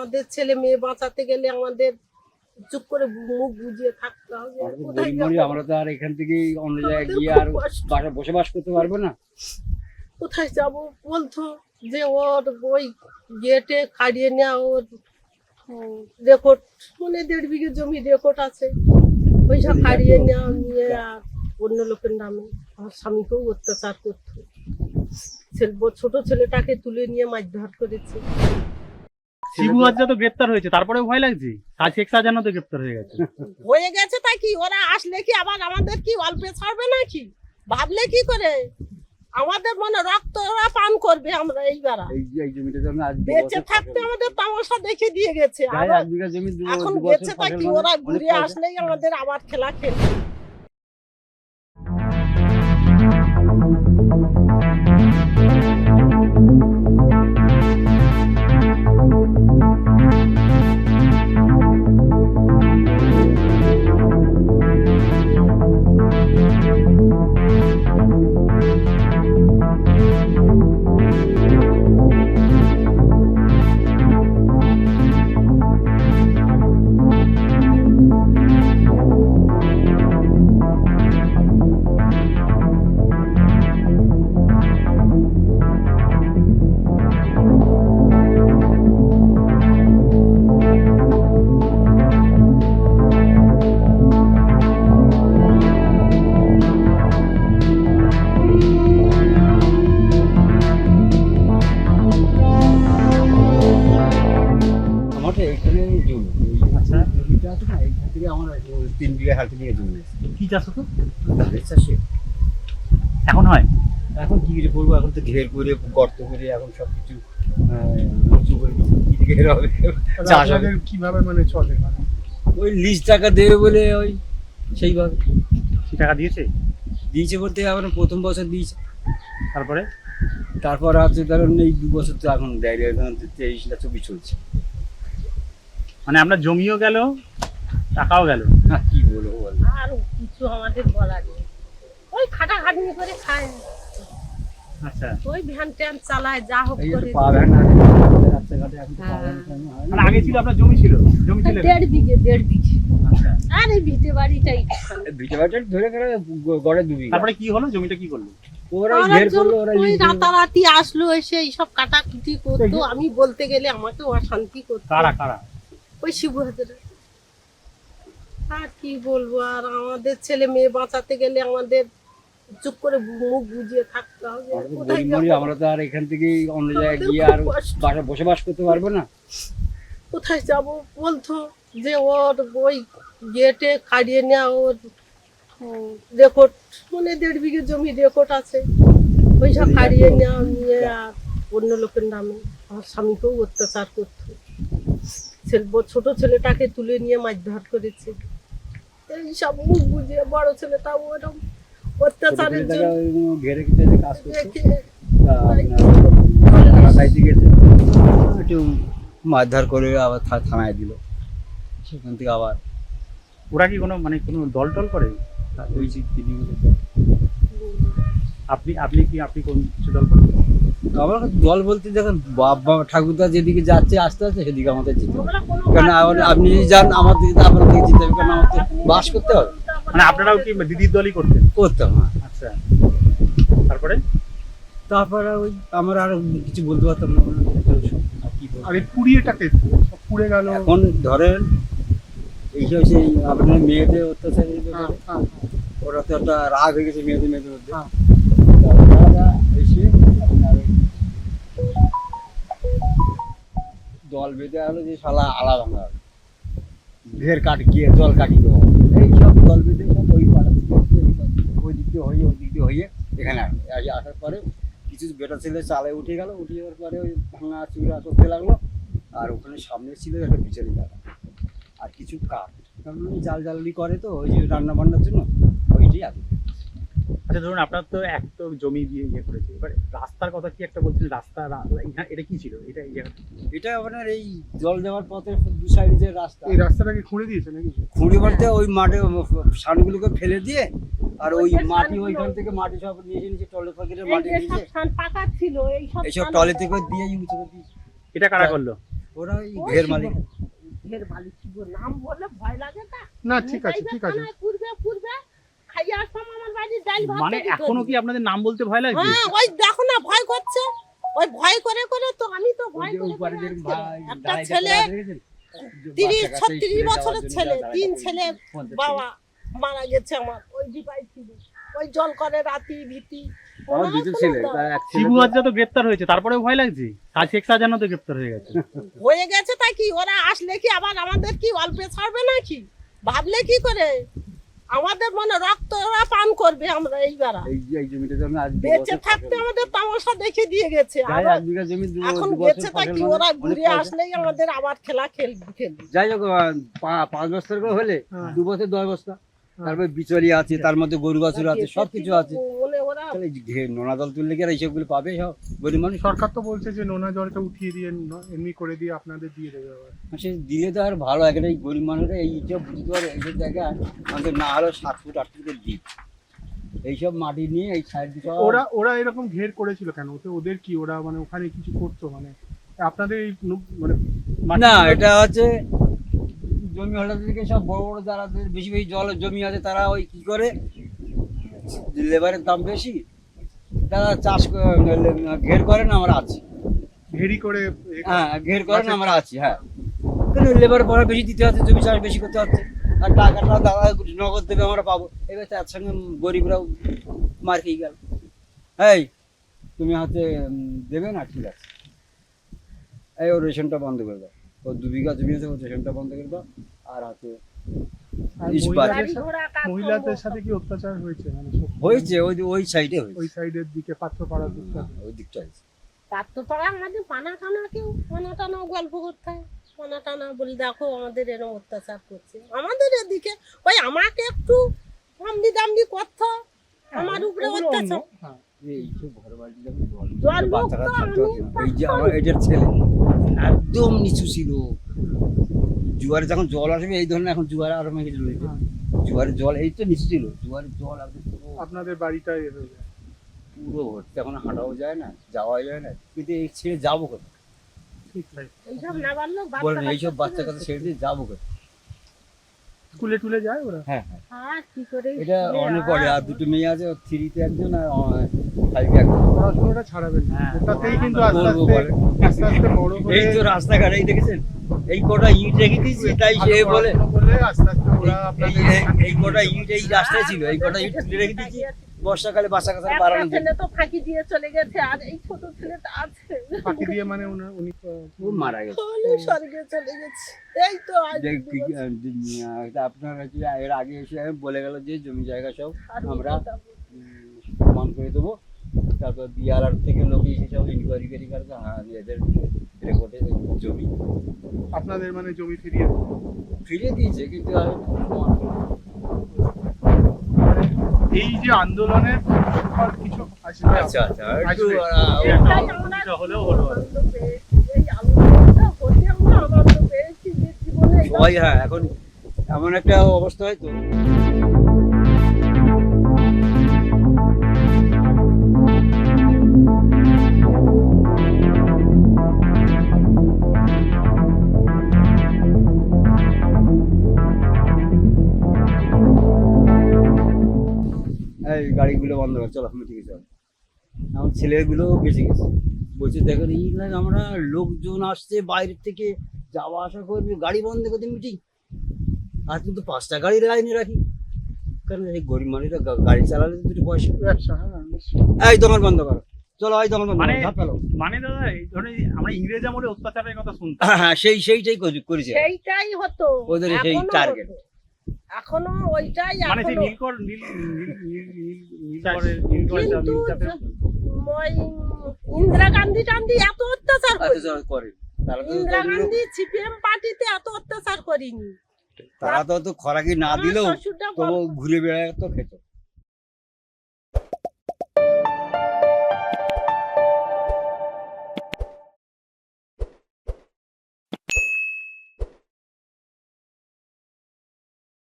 আমাদের ছেলে মেয়ে বাঁচাতে গেলে আমাদের চুপ করে মুখ বুঝিয়ে থাকতে হবে। আমরা তো কোথায় গরিব মরি, আমরা তো আর এখান থেকে অন্য জায়গায় গিয়ে আর। বাসা বসবাস করতে পারব না? কোথায় যাব বলতো? যে ওর ওই গেটে খাড়িয়ে নেওয়া ওর রেকর্ড মানে দেড় বিঘে জমি রেকর্ড আছে। ওইসব খাড়িয়ে নেওয়া নিয়ে আর অন্য লোকের নামে আমার স্বামীকেও অত্যাচার করতো। ছেলে ছোট ছেলেটাকে তুলে নিয়ে মারধর করেছে। শিবু হাজরা তো গ্রেপ্তার হয়েছে তারপরে ভয় লাগছে? আর শেখ শাহজাহানও তো গ্রেপ্তার হয়ে গেছে। হয়ে গেছে তাই কি? ওরা আসলে কি আবার আমাদের কি অল্পে ছাড়বে নাকি? ভাবলে কি করে? আমাদের মনে রক্ত ওরা পান করবে আমরা এইবার। এই যে এই জমিটা জন্য আজ বেঁচে থাকতে আমাদের তামাশা দেখে দিয়ে গেছে। এক বিঘা জমি এখন দু বছর গেছে তা ফসল কি মানে ওরা ঘুরে আসলেই আমাদের আবার খেলা খেলবে। কি চাষ হতো? ধানের চাষে এখন হয়? এখন কি করে করব? এখন তো ঘের করে গর্ত করে এখন সব কিছু উঁচু করে কি ঘের হবে? চাষ হবে। কীভাবে মানে চলে মানে? ওই লিজ টাকা দেবে বলে ওই সেইভাবে। টাকা দিয়েছে? দিয়েছে বলতে এখন প্রথম বছর দিয়েছে। তারপরে? তারপর আছে ধরুন এই দু বছর তো এখন দেয় তেইশ না চব্বিশ চলছে। মানে আমরা জমিও গেল টাকাও গেল। হ্যাঁ কি বলব বল। আর কিছু আমাদের বলার নেই। ওই খাটাখাটনি করে খায়। আচ্ছা। ওই ভ্যান ট্যান চালায় যা হোক করে ভ্যান চালানো হয়। না। মানে আগে ছিল আপনার জমি ছিল? জমি ছিল দেড় বিঘে দেড় বিঘে। আচ্ছা। ভিটে বাড়িটা ভিটে বাড়িটা ধরে করে গড়ে তারপরে কি হলো? জমিটা কি করল? ওরা ঘের করল ওরা ওই রাতারাতি আসলো এসে এইসব কাটাকুটি করতো। আমি বলতে গেলে আমাকে অশান্তি করতো। কারা কারা? ওই শিবু হাজারা। আর কি বলব? আর আমাদের ছেলে মেয়ে বাঁচাতে গেলে আমাদের চুপ করে মুখ বুঝিয়ে থাকতে হবে। আমরা তো আর এখান থেকে অন্য জায়গায় গিয়ে আর বসবাস করতে পারব না? কোথায় যাব বলতো? যে ওর ওই গেটে খাড়িয়ে নেওয়া ওর রেকর্ড মানে দেড় বিঘে জমি রেকর্ড আছে। ওইসব খাড়িয়ে নেওয়া নিয়ে আর অন্য লোকের নামে আমার স্বামীকেও অত্যাচার করতো। ছেলে ছোট ছেলেটাকে তুলে নিয়ে মারধর করেছে। এইসব মুখ বুঝিয়ে বড় ছেলেটা ওরকম অত্যাচারের জন্য ঘেরে ঘেরে কাজ করতো গেছে। একটু মারধর করে আবার থানায় দিল। সেখান থেকে আবার ওরা কি কোনো মানে কোনো দল টল করে? ওই যে তিনি আপনি আপনি কি আপনি কোন কিছু দল করেন? আমার দল বলতে দেখুন বাবা ঠাকুরদা যেদিকে যাচ্ছে আস্তে আস্তে সেদিকে আমাদের যেতে হবে। কারণ আপনি যদি যান আমার দিকে তো আপনার দিকে যেতে হবে কারণ আমাকে বাস করতে হবে। মানে আপনারাও কি দিদির দলই করতেন? করতাম হ্যাঁ। আচ্ছা। তারপরে? তারপরে ওই আমরা আর কিছু বলতে পারতাম না আর? পুড়িয়েটাকে পুড়ে গেল। এখন ধরেন এইসব সেই আপনার মেয়েদের অত্যাচার হ্যাঁ, হ্যাঁ, ওরা তো একটা রাগ হয়ে গেছে মেয়েদের মেয়েদের মধ্যে। দল বেঁধে হলো যে শালা আলা ভাঙা। হবে। ঘের কাটি গিয়ে জল কাটি দেবো। এই সব দল বেঁধে সব ওই পাড়া ওই দিক দিয়ে হয়ে ওই দিক দিয়ে হয়ে এখানে আসে আসে আসার পরে কিছু বেটা ছেলে চালে উঠে গেল, উঠে যাওয়ার পরে ওই ভাঙা চূড়া করতে লাগল। আর ওখানে সামনে ছিল একটা বিচারি দাদা আর কিছু কাঠ। কারণ জাল জ্বালানি করে তো, ওই যে রান্না বান্নার জন্য। আচ্ছা ধরুন আপনার তো এক তো জমি দিয়ে ইয়ে করেছে। এবার রাস্তার কথা কি একটা বলছিলেন রাস্তা এখানে- এটা কি ছিল? এটা এই জায়গাটা এটা আপনার এই জল যাওয়ার পথে দু সাইডে যে রাস্তা। এই রাস্তাটাকে খুঁড়ে দিয়েছে নাকি? খুঁড়ি বলতে ওই মাঠে সানগুলোকে ফেলে দিয়ে আর ওই মাটি ওইখান থেকে মাটি সব নিয়ে নিচে টলে পাখিরে মাটি এই সব সান পাকা ছিল এই সব এইসব টলে থেকে দিয়ে ইউজ করে দিয়েছে এটা কারা করল? ওরা ওই ঘের মালিক। ঘের মালিক কি নাম বললে ভয় লাগে না না ঠিক আছে ঠিক আছে। পূর্বে পূর্বে খাইয়ে আসতাম মানে এখনও কি আপনাদের নাম বলতে ভয় লাগছে? হ্যাঁ ওই দেখো না ভয় করছে। ওই ভয় করে করে তো আমি তো ভয় করে একটা ছেলে তিরিশ ছত্রিশ বছরের ছেলে তিন ছেলে বাবা মারা গেছে আমার। ওই ডিপাই ছিল। ওই জল করে রাতি ভীতি। শিবু হাজরা তো গ্রেপ্তার হয়েছে তারপরে ভয় লাগছে? শেখ তো গ্রেপ্তার হয়ে গেছে। হয়ে গেছে তাই কি? ওরা আসলে কি আবার আমাদের কি অল্পে ছাড়বে নাকি? ভাবলে কি করে? আমাদের মনে রক্ত ওরা পান করবে আমরা এইবার। বেঁচে থাকতে আমাদের তামাশা দেখে দিয়ে গেছে। এখন বেঁচে থাকি মানে ওরা ঘুরে আসলেই আমাদের আবার খেলা খেলবে খেলবে। যাই হোক পাঁচ বছর করে হলে হ্যাঁ। দু বছর দশ বস্তা তারপরে বিচলি আছে তার মধ্যে গরু বাছুর আছে সবকিছু আছে। নোনা দল তুললে কি আর এইসবগুলো পাবে সব? গরিব মানুষ? সরকার তো বলছে যে নোনা জলটা উঠিয়ে দিয়ে এমনি করে দিয়ে আপনাদের দিয়ে দেবে আবার। সে দিলে তো আর ভালো একটা এই গরিব মানুষরা এইসব বুঝতে পারে এইসব জায়গায় আমাদের না হলেও সাত ফুট আট ফুটের দিক এইসব মাটি নিয়ে এই সাইড দিয়ে ওরা ওরা এরকম ঘের করেছিল কেন? ওতে ওদের কি? ওরা মানে ওখানে কিছু করতো মানে? আপনাদের এই মানে না এটা হচ্ছে জমি হলদারদেরকে সব বড় বড় যারা বেশি বেশি জল জমি আছে তারা ওই কি করে লেবারের দাম বেশি তারা চাষ ঘের করে না আমরা আছি। ঘেরি করে হ্যাঁ ঘের করে না আমরা আছি হ্যাঁ। কিন্তু লেবার পড়া বেশি দিতে হচ্ছে জমি চাষ বেশি করতে হচ্ছে? আর টাকাটা দাদা নগদ দেবে আমরা পাবো। এবার তার সঙ্গে গরিবরাও মার খেয়ে গেল। এই তুমি উম, দেবে না? ঠিক আছে। এই ওর রেশনটা বন্ধ করে দাও। ও দু বিঘা জমি আছে ওর রেশনটা বন্ধ করে দাও। আর হাতে। মহিলাদের সাথে- কি অত্যাচার হয়েছে? মানে? হয়েছে ওই ওই সাইডে ওই সাইডের দিকে পাত্র পাড়ার দিকটা? হ্যাঁ, ওই দিকটা হয়েছে। তার তো পাড়া আমাদের পানা টানা কেউ পানা টানা গল্প করতে হয়। পানা টানা বলি দেখো আমাদের এরকম অত্যাচার করছে। আমাদের এদিকে ওই আমাকে একটু দামদি দামদি করতো আমার উপরে অত্যাচার। হ্যাঁ। একদম নিচু ছিল। জুয়ারে যখন জল আসবে এই ধরনের এখন জুয়ারে আরও মেঘে রয়েছে। হ্যাঁ। জুয়ারের জল এই তো নিচু ছিল জুয়ারের জল আপনাদের বাড়িটা পুরো ভর্তি এখন হাঁটাও যায় না যাওয়া যায় না। কিন্তু এই ছেড়ে যাব কোথায়? ঠিক এইসব বলেন এইসব বাচ্চা ছেড়ে দিয়ে যাব কোথায়? স্কুলে টুলে যায় ওরা? হ্যাঁ হ্যাঁ। কি করে এটা অনেক আর দুটো মেয়ে আছে থ্রিতে একজন আর ফাইভে একজন। পড়াশোনাটা ছাড়াবেন না। হ্যাঁ। ওটাতেই কিন্তু আস্তে আস্তে আস্তে আস্তে বড় এই তো রাস্তাঘাট এই দেখেছেন? এই কটা ইট রেখে দিয়েছি তাই সে বলে আস্তে আস্তে ওরা এই- কটা ইট এই রাস্তায় ছিল এই কটা ইট রেখে দিয়েছি। বর্ষাকালে বাসা কাছে বাড়ানো ছেলে তো ফাঁকি দিয়ে চলে গেছে আর এই ছোট ছেলেটা আছে। ফাঁকি দিয়ে মানে উনি- উনি ও মারা গেছে। স্বর্গে চলে গেছে। এই তো আপনার এর আগে এসে বলে গেল যে জমি জায়গা সব আমরা সমান করে দেবো। তারপর বিআরআর থেকে লোক এসে সব ইনকোয়ারি করি করবে হ্যাঁ এদের রেকর্ডে জমি। আপনাদের মানে জমি ফিরিয়ে ফিরিয়ে দিয়েছে কিন্তু আর এই যে আন্দোলনের কিছু আসবে আচ্ছা আচ্ছা একটু হলেও হলো সবাই হ্যাঁ এখন এমন একটা অবস্থা হয়তো এই কর চলো আমি ঠিক আছে। এখন ছেলেগুলো বেঁচে গেছে। বলছে দেখেন এই না আমরা লোকজন আসছে বাইরে থেকে যাওয়া আসা করবে গাড়ি বন্ধ করতে মিটিং। আর কিন্তু পাঁচটা গাড়ি লাইনে রাখি। কারণ এই গরিব মানুষরা গাড়ি চালালে দুটো পয়সা এই দোকান বন্ধ করো। চলো এই দোকান বন্ধ মানে করো মানে দাদা এই ধরনের আমরা ইংরেজ আমলে অত্যাচারের কথা শুনতাম। হ্যাঁ হ্যাঁ সেই সেইটাই করি- করেছে। সেইটাই হতো। ওদের সেই এখনও। হতো। এখনও ওইটাই মানে সেই নীলকর নীল ইন্দিরা গান্ধী টান্ধি এত অত্যাচার করেনি। করে। তারা তো ইন্দিরা গান্ধী সিপিএম পার্টিতে এত অত্যাচার করিনি। তারা তো খরাকি না দিলেও ঘুরে বেড়ায় তো খেত।